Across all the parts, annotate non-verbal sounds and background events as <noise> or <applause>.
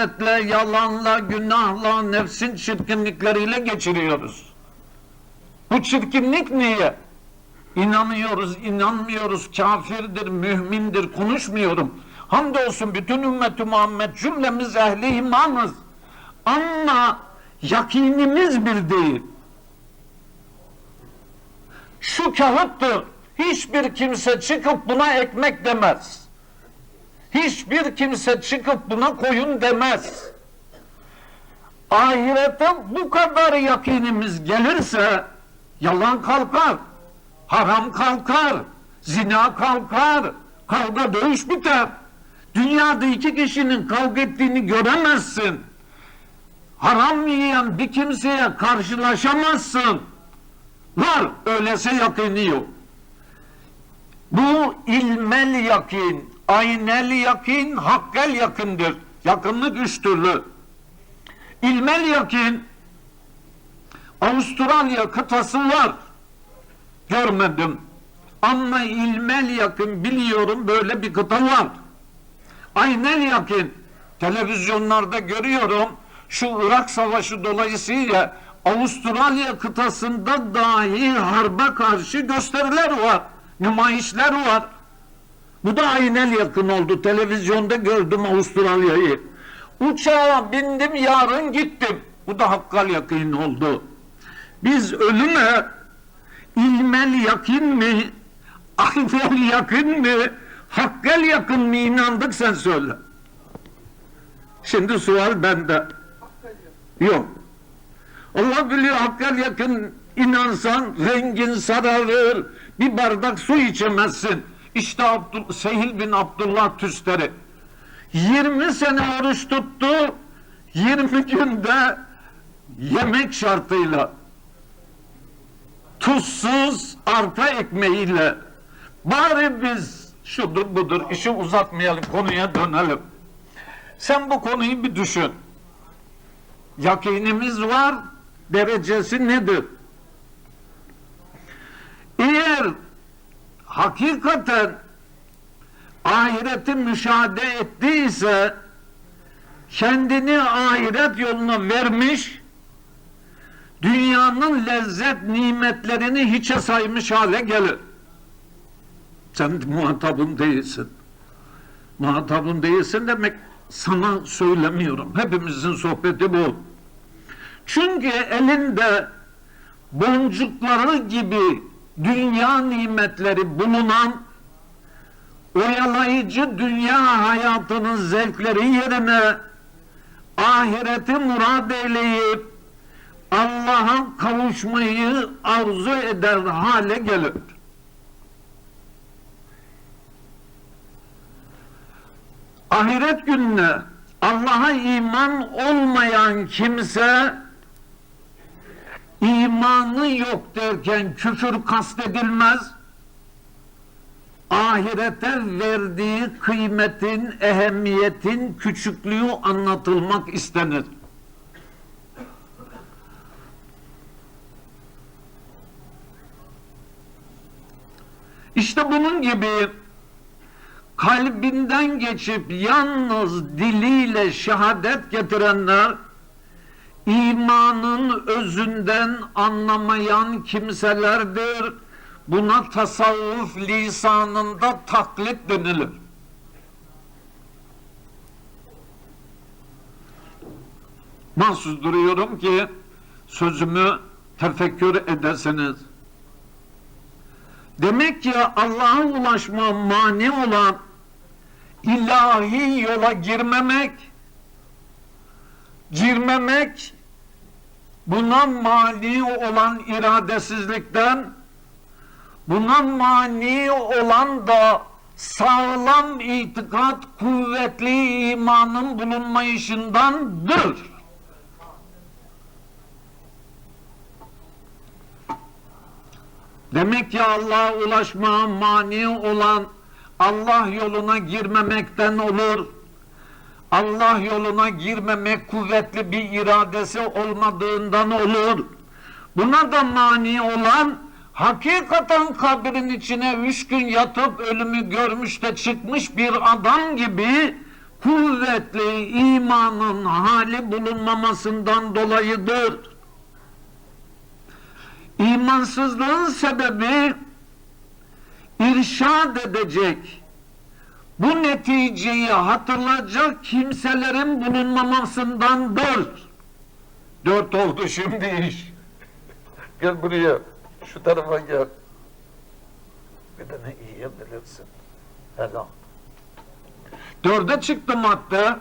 Gafletle, yalanla, günahla, nefsin çirkinlikleriyle geçiriyoruz. Bu çirkinlik niye? İnanıyoruz, inanmıyoruz, kafirdir, mümindir, konuşmuyorum. Hamdolsun bütün ümmet-i Muhammed cümlemiz ehli imanız. Ama yakinimiz bir değil. Şu kağıttır. Hiçbir kimse çıkıp buna ekmek demez. Hiçbir kimse çıkıp buna koyun demez. Ahirete bu kadar yakinimiz gelirse yalan kalkar, haram kalkar, zina kalkar, kavga dövüş biter. Dünyada iki kişinin kavga ettiğini göremezsin. Haram yiyen bir kimseye karşılaşamazsın. Var, öylese yakini yok. Bu ilmel yakin, aynel yakin, hakkel yakındır. Yakınlık üç türlü. İlmel yakin, Avustralya kıtası var. Görmedim. Ama ilmel yakın biliyorum böyle bir kıta var. Aynel yakin, televizyonlarda görüyorum. Şu Irak Savaşı dolayısıyla Avustralya kıtasında dahi harba karşı gösteriler var. Nümayişler var. Bu da aynel yakın oldu. Televizyonda gördüm Avustralya'yı. Uçağa bindim yarın gittim. Bu da hakkal yakın oldu. Biz ölüme ilmel yakın mı, aynel yakın mı, hakkel yakın mı inandık sen söyle. Şimdi sual bende. Yok. Allah biliyor hakkel yakın inansan rengin sararır. Bir bardak su içemezsin. İşte Abdül, Sehil bin Abdullah Tüsteri. 20 sene oruç tuttu. 20 günde yemek şartıyla tuzsuz arpa ekmeğiyle bari biz şudur budur işi uzatmayalım konuya dönelim. Sen bu konuyu bir düşün. Yakinimiz var, derecesi nedir? Eğer hakikaten ahireti müşahede ettiyse kendini ahiret yoluna vermiş dünyanın lezzet nimetlerini hiçe saymış hale gelir. Sen muhatabın değilsin. Muhatabın değilsin demek sana söylemiyorum. Hepimizin sohbeti bu. Çünkü elinde boncukları gibi dünya nimetleri bulunan oyalayıcı dünya hayatının zevkleri yerine ahireti murad eyleyip Allah'a kavuşmayı arzu eder hale gelir. Ahiret gününe Allah'a iman olmayan kimse imanı yok derken küfür kastedilmez. Ahirete verdiği kıymetin, ehemmiyetin küçüklüğü anlatılmak istenir. İşte bunun gibi kalbinden geçip yalnız diliyle şehadet getirenler imanın özünden anlamayan kimselerdir. Buna tasavvuf lisanında taklit denilir. Mahsus duruyorum ki sözümü tefekkür edesiniz. Demek ki Allah'a ulaşma mani olan ilahi yola girmemek, girmemek buna mani olan iradesizlikten, buna mani olan da sağlam itikat, kuvvetli imanın bulunmayışındandır. Demek ki Allah'a ulaşmaya mani olan Allah yoluna girmemekten olur. Allah yoluna girmemek kuvvetli bir iradesi olmadığından olur. Buna da mani olan hakikaten kabrin içine üç gün yatıp ölümü görmüş de çıkmış bir adam gibi kuvvetli imanın hali bulunmamasından dolayıdır. İmansızlığın sebebi irşad edecek, bu neticeyi hatırlayacak kimselerin bulunmamasındandır. Dört oldu şimdi iş. Gel buraya, şu tarafa gel. Bir de ne iyi bilirsin. Helal. Dörde çıktı madde.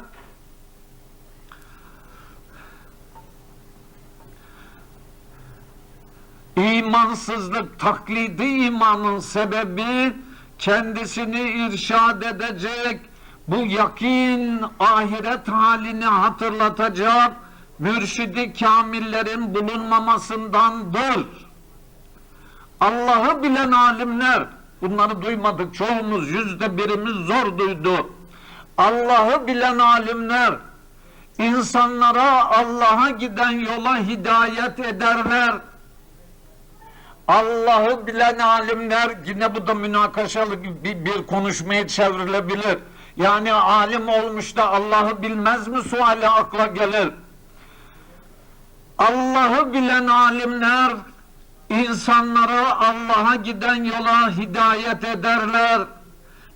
İmansızlık, taklidi imanın sebebi kendisini irşad edecek, bu yakin ahiret halini hatırlatacak mürşidi kamillerin bulunmamasındandır. Allah'ı bilen alimler, bunları duymadık çoğumuz, yüzde birimiz zor duydu. Allah'ı bilen alimler, insanlara Allah'a giden yola hidayet ederler. Allah'ı bilen alimler, yine bu da münakaşalı bir, bir konuşmaya çevrilebilir. Yani alim olmuş da Allah'ı bilmez mi suali akla gelir. Allah'ı bilen alimler, insanlara Allah'a giden yola hidayet ederler.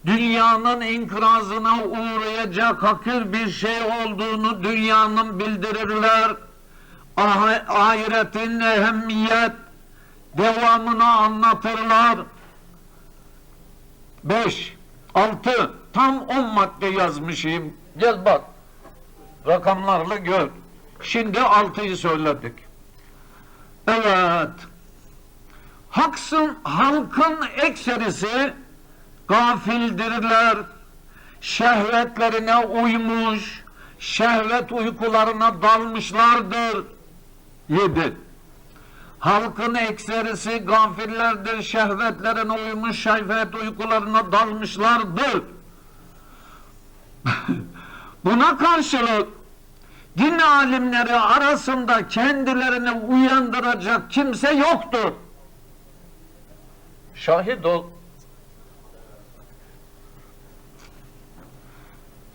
Dünyanın inkrazına uğrayacak hakir bir şey olduğunu dünyanın bildirirler. Ah- ahiretin ehemmiyet devamını anlatırlar. Beş, altı, tam on madde yazmışım. Gel bak, rakamlarla gör. Şimdi altıyı söyledik. Evet. Haksın, halkın ekserisi gafildirler. Şehvetlerine uymuş, şehvet uykularına dalmışlardır. Yedi. Halkın ekserisi gafillerdir, şehvetlerine uymuş, şehvet uykularına dalmışlardır. <laughs> Buna karşılık din alimleri arasında kendilerini uyandıracak kimse yoktur. Şahit ol.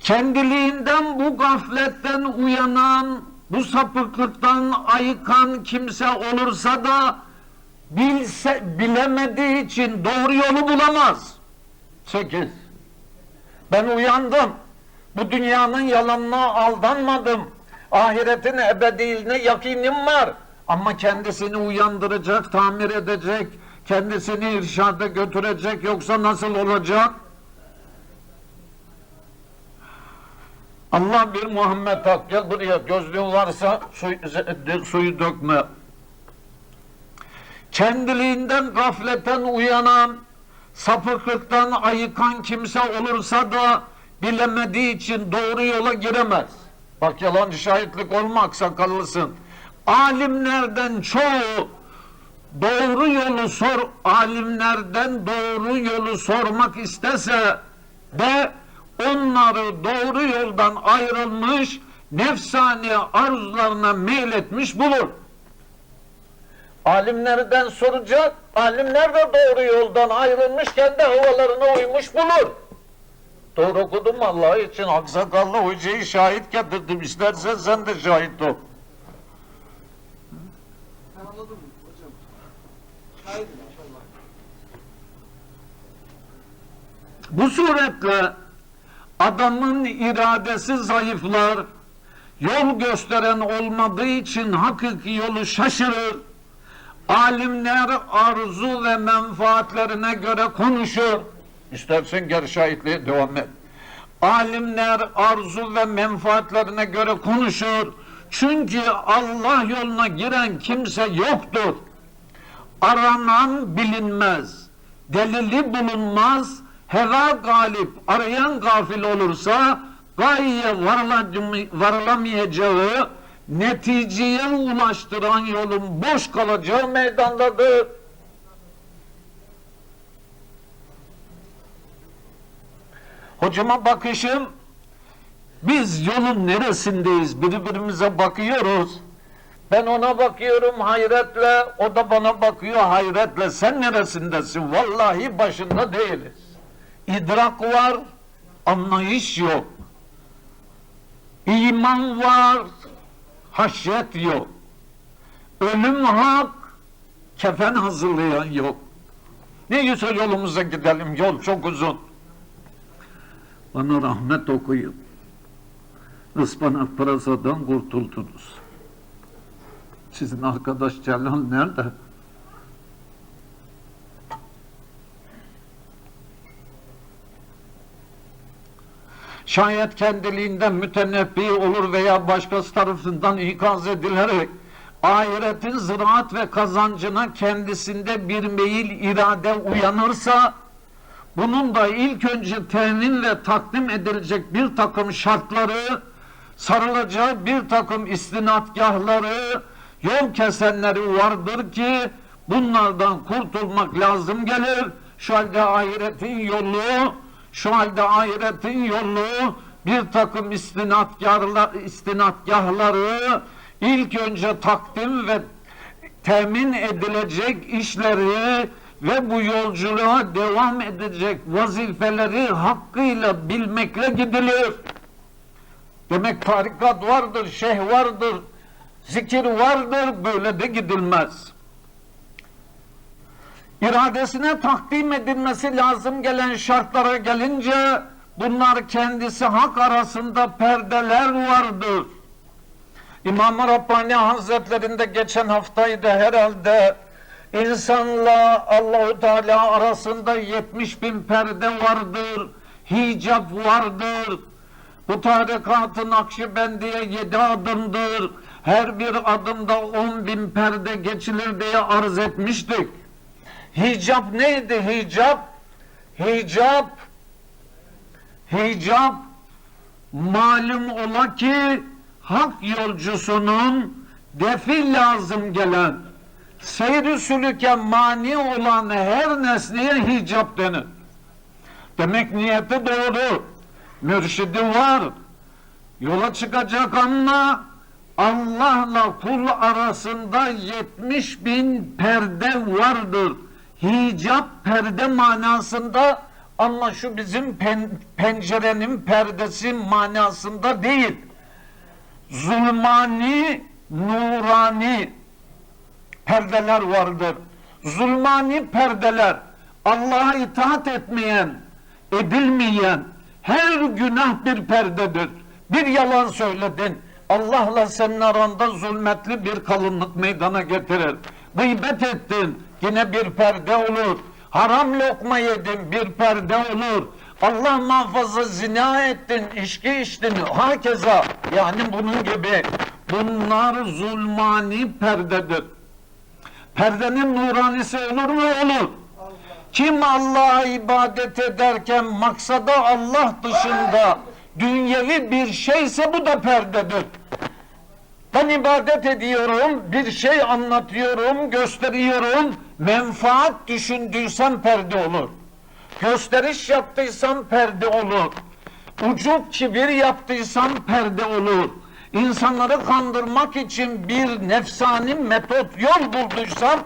Kendiliğinden bu gafletten uyanan, bu sapıklıktan ayıkan kimse olursa da bilse, bilemediği için doğru yolu bulamaz. Sekiz. Ben uyandım. Bu dünyanın yalanına aldanmadım. Ahiretin ebediliğine yakinim var. Ama kendisini uyandıracak, tamir edecek, kendisini irşada götürecek yoksa nasıl olacak? Allah bir Muhammed Hak gel buraya gözlüğün varsa suyu, suyu dökme. Kendiliğinden gafletten uyanan, sapıklıktan ayıkan kimse olursa da bilemediği için doğru yola giremez. Bak yalancı şahitlik olmak sakallısın. Alimlerden çoğu doğru yolu sor, alimlerden doğru yolu sormak istese de onları doğru yoldan ayrılmış, nefsani arzularına meyletmiş bulur. Alimlerden soracak, alimler de doğru yoldan ayrılmış, kendi havalarına uymuş bulur. Doğru okudum Allah için aksakallı hocayı şahit getirdim. İstersen sen de şahit ol. Ben anladım hocam. Şahidim inşallah. Bu suretle adamın iradesi zayıflar, yol gösteren olmadığı için hakiki yolu şaşırır, alimler arzu ve menfaatlerine göre konuşur. İstersen geri şahitliğe devam et. Alimler arzu ve menfaatlerine göre konuşur. Çünkü Allah yoluna giren kimse yoktur. Aranan bilinmez. Delili bulunmaz. Heva galip arayan gafil olursa varılam- varılamayacağı neticeye ulaştıran yolun boş kalacağı meydandadır. Hocama bakışım biz yolun neresindeyiz birbirimize bakıyoruz. Ben ona bakıyorum hayretle, o da bana bakıyor hayretle. Sen neresindesin? Vallahi başında değiliz. İdrak var, anlayış yok. İman var, haşyet yok. Ölüm hak, kefen hazırlayan yok. Ne güzel yolumuza gidelim, yol çok uzun. Bana rahmet okuyun. Ispanak pırasadan kurtuldunuz. Sizin arkadaş Celal nerede? Şayet kendiliğinden mütenebbi olur veya başkası tarafından ikaz edilerek ahiretin ziraat ve kazancına kendisinde bir meyil irade uyanırsa bunun da ilk önce temin ve takdim edilecek bir takım şartları sarılacağı bir takım istinadgahları yol kesenleri vardır ki bunlardan kurtulmak lazım gelir. Şu halde ahiretin yolu şu halde ahiretin yolu bir takım istinadgahlar, istinadgahları ilk önce takdim ve temin edilecek işleri ve bu yolculuğa devam edecek vazifeleri hakkıyla bilmekle gidilir. Demek tarikat vardır, şeyh vardır, zikir vardır, böyle de gidilmez. İradesine takdim edilmesi lazım gelen şartlara gelince bunlar kendisi hak arasında perdeler vardır. İmam-ı Rabbani Hazretlerinde geçen haftaydı herhalde insanla Allahu Teala arasında 70 bin perde vardır, hicap vardır. Bu tarikatın Nakşibendiye yedi adımdır. Her bir adımda on bin perde geçilir diye arz etmiştik. Hicap neydi hicap? Hicap hicap malum ola ki hak yolcusunun defi lazım gelen seyri sülüke mani olan her nesneye hicap denir. Demek niyeti doğru. Mürşidi var. Yola çıkacak ama Allah'la kul arasında 70 bin perde vardır. Hicap perde manasında ama şu bizim pen, pencerenin perdesi manasında değil. Zulmani, nurani perdeler vardır. Zulmani perdeler Allah'a itaat etmeyen, edilmeyen her günah bir perdedir. Bir yalan söyledin. Allah'la senin aranda zulmetli bir kalınlık meydana getirir. Gıybet ettin yine bir perde olur. Haram lokma yedin bir perde olur. Allah muhafaza zina ettin, içki içtin, hakeza. Yani bunun gibi. Bunlar zulmani perdedir. Perdenin nuranisi olur mu? Olur. Kim Allah'a ibadet ederken maksada Allah dışında dünyevi bir şeyse bu da perdedir. Ben ibadet ediyorum, bir şey anlatıyorum, gösteriyorum. Menfaat düşündüysem perde olur. Gösteriş yaptıysam perde olur. Ucuk kibir yaptıysam perde olur. İnsanları kandırmak için bir nefsani metot yol bulduysam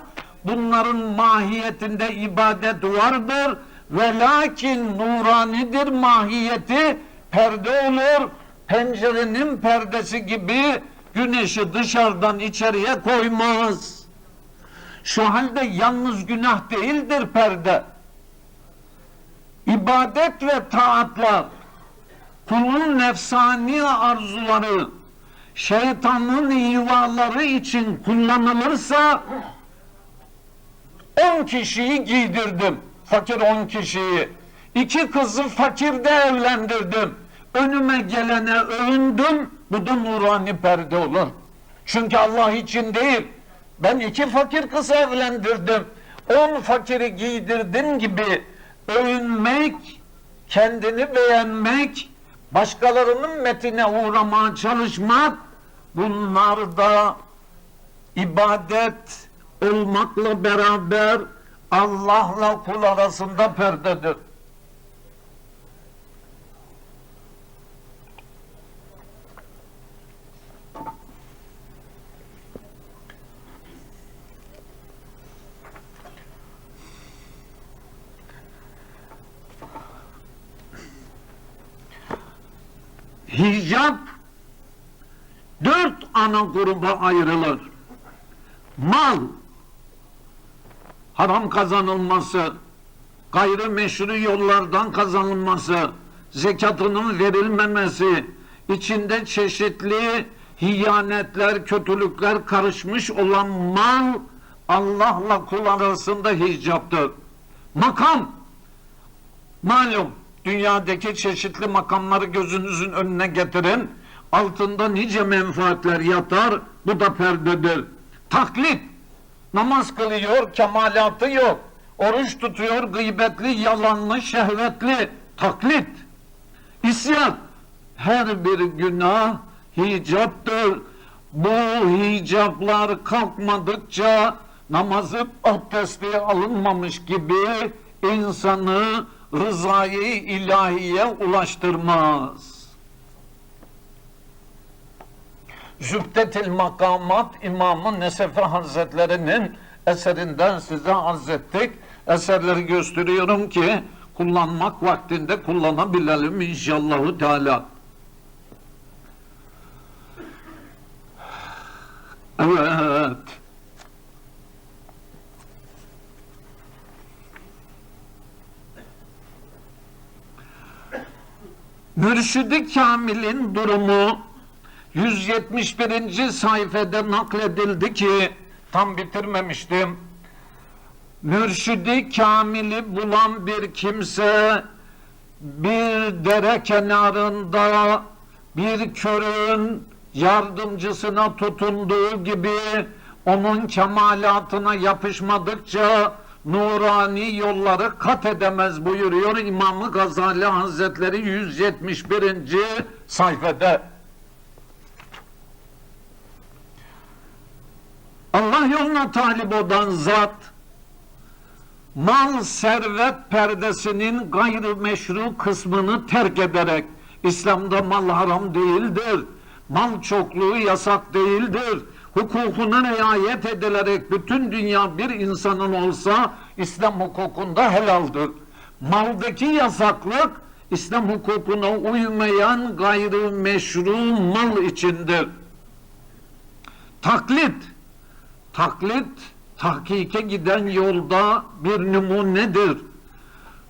bunların mahiyetinde ibadet vardır. Ve lakin nuranidir mahiyeti perde olur. Pencerenin perdesi gibi güneşi dışarıdan içeriye koymaz. Şu halde yalnız günah değildir perde. İbadet ve taatlar, kulun nefsani arzuları, şeytanın ivaları için kullanılırsa on kişiyi giydirdim. Fakir on kişiyi. İki kızı fakirde evlendirdim. Önüme gelene övündüm. Bu da nurani perde olur. Çünkü Allah için değil. Ben iki fakir kız evlendirdim. On fakiri giydirdim gibi övünmek, kendini beğenmek, başkalarının metine uğramaya çalışmak bunlar da ibadet olmakla beraber Allah'la kul arasında perdedir. Hicap dört ana gruba ayrılır. Mal, haram kazanılması, gayrimeşru yollardan kazanılması, zekatının verilmemesi, içinde çeşitli hiyanetler, kötülükler karışmış olan mal, Allah'la kul arasında hicaptır. Makam, malum dünyadaki çeşitli makamları gözünüzün önüne getirin, altında nice menfaatler yatar, bu da perdedir. Taklit, namaz kılıyor, kemalatı yok. Oruç tutuyor, gıybetli, yalanlı, şehvetli, taklit. İsyan, her bir günah hicaptır. Bu hicaplar kalkmadıkça namazı abdesti alınmamış gibi insanı rızayı ilahiye ulaştırmaz. Zübdetil Makamat İmamı Nesefi Hazretleri'nin eserinden size arz. Eserleri gösteriyorum ki kullanmak vaktinde kullanabilelim inşallahü teala. Evet. Mürşidi Kamil'in durumu 171. sayfada nakledildi ki tam bitirmemiştim. Mürşidi Kamil'i bulan bir kimse bir dere kenarında bir körün yardımcısına tutunduğu gibi onun kemalatına yapışmadıkça nurani yolları kat edemez buyuruyor İmam Gazali Hazretleri 171. sayfada. Allah yoluna talip olan zat mal servet perdesinin gayrimeşru kısmını terk ederek İslam'da mal haram değildir. Mal çokluğu yasak değildir. Hukukuna riayet edilerek bütün dünya bir insanın olsa İslam hukukunda helaldir. Maldaki yasaklık İslam hukukuna uymayan gayrimeşru mal içindir. Taklit Taklit tahkike giden yolda bir numunedir.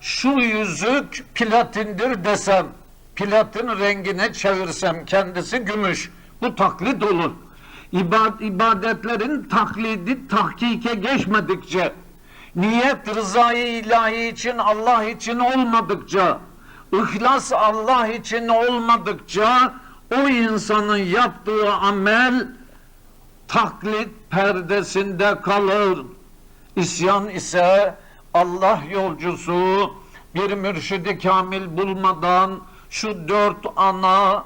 Şu yüzük platindir desem, platin rengine çevirsem kendisi gümüş. Bu taklit olur. İbad, ibadetlerin taklidi tahkike geçmedikçe, niyet rızayı ilahi için Allah için olmadıkça, ihlas Allah için olmadıkça o insanın yaptığı amel taklit perdesinde kalır. İsyan ise Allah yolcusu bir mürşidi kamil bulmadan şu dört ana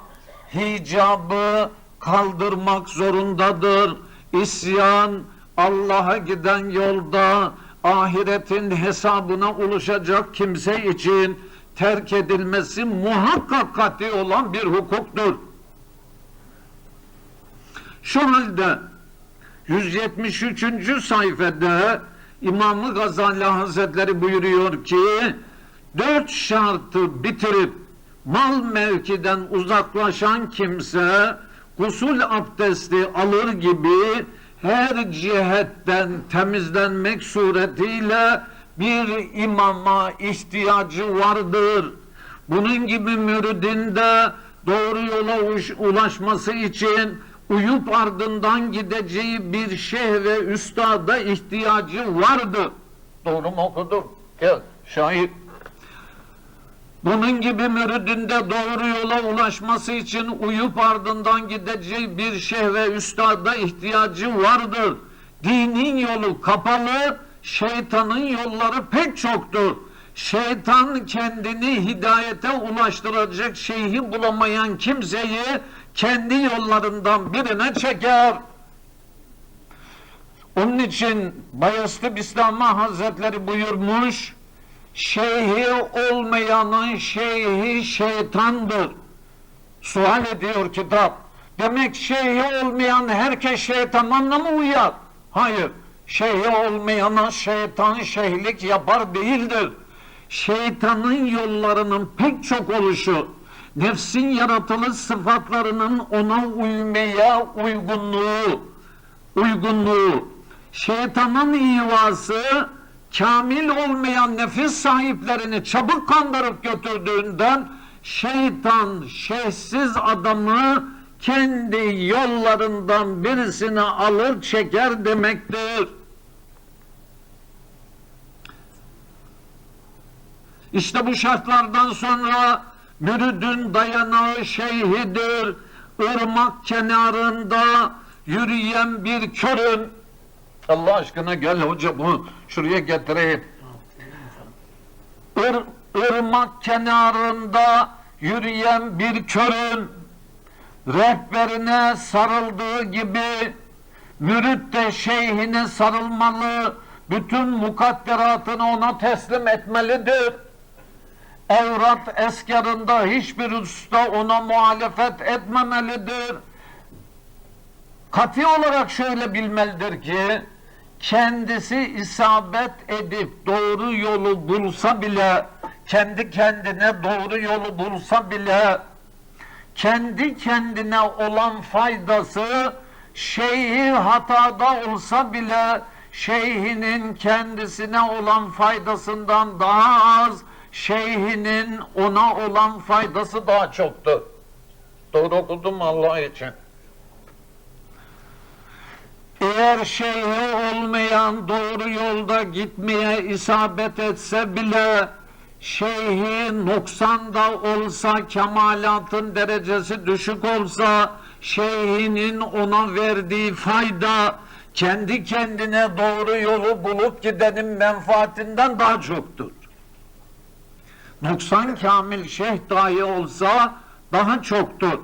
hicabı kaldırmak zorundadır. İsyan Allah'a giden yolda ahiretin hesabına ulaşacak kimse için terk edilmesi muhakkak kat'i olan bir hukuktur. Şu halde 173. sayfada İmam Gazali Hazretleri buyuruyor ki dört şartı bitirip mal mevkiden uzaklaşan kimse gusül abdesti alır gibi her cihetten temizlenmek suretiyle bir imama ihtiyacı vardır. Bunun gibi müridinde doğru yola ulaşması için uyup ardından gideceği bir şeyh ve üstada ihtiyacı vardı. Doğru mu okudum? Gel şahit. Bunun gibi müridinde doğru yola ulaşması için uyup ardından gideceği bir şeyh ve üstada ihtiyacı vardır. Dinin yolu kapalı, şeytanın yolları pek çoktur. Şeytan kendini hidayete ulaştıracak şeyhi bulamayan kimseyi kendi yollarından birine çeker. Onun için Bayezid Bistami Hazretleri buyurmuş, şeyhi olmayanın şeyhi şeytandır. Sual ediyor kitap. Demek şeyhi olmayan herkes şeytanla mı uyar? Hayır. Şeyhi olmayana şeytan şeyhlik yapar değildir. Şeytanın yollarının pek çok oluşu, nefsin yaratılış sıfatlarının ona uymaya uygunluğu, uygunluğu, şeytanın ivası, kamil olmayan nefis sahiplerini çabuk kandırıp götürdüğünden şeytan şeysiz adamı kendi yollarından birisine alır çeker demektir. İşte bu şartlardan sonra müridün dayanağı şeyhidir. Irmak kenarında yürüyen bir körün. Allah aşkına gel hoca bunu şuraya getireyim. Ir, ırmak kenarında yürüyen bir körün rehberine sarıldığı gibi mürit de şeyhine sarılmalı, bütün mukadderatını ona teslim etmelidir. Evrat eskarında hiçbir usta ona muhalefet etmemelidir. Kati olarak şöyle bilmelidir ki, kendisi isabet edip doğru yolu bulsa bile, kendi kendine doğru yolu bulsa bile, kendi kendine olan faydası, şeyhi hatada olsa bile, şeyhinin kendisine olan faydasından daha az, şeyhinin ona olan faydası daha çoktur. Doğru okudum Allah için. Eğer şeyhi olmayan doğru yolda gitmeye isabet etse bile şeyhi noksanda olsa, kemalatın derecesi düşük olsa, şeyhinin ona verdiği fayda kendi kendine doğru yolu bulup gidenin menfaatinden daha çoktur. Noksan kamil şeyh dahi olsa daha çoktur.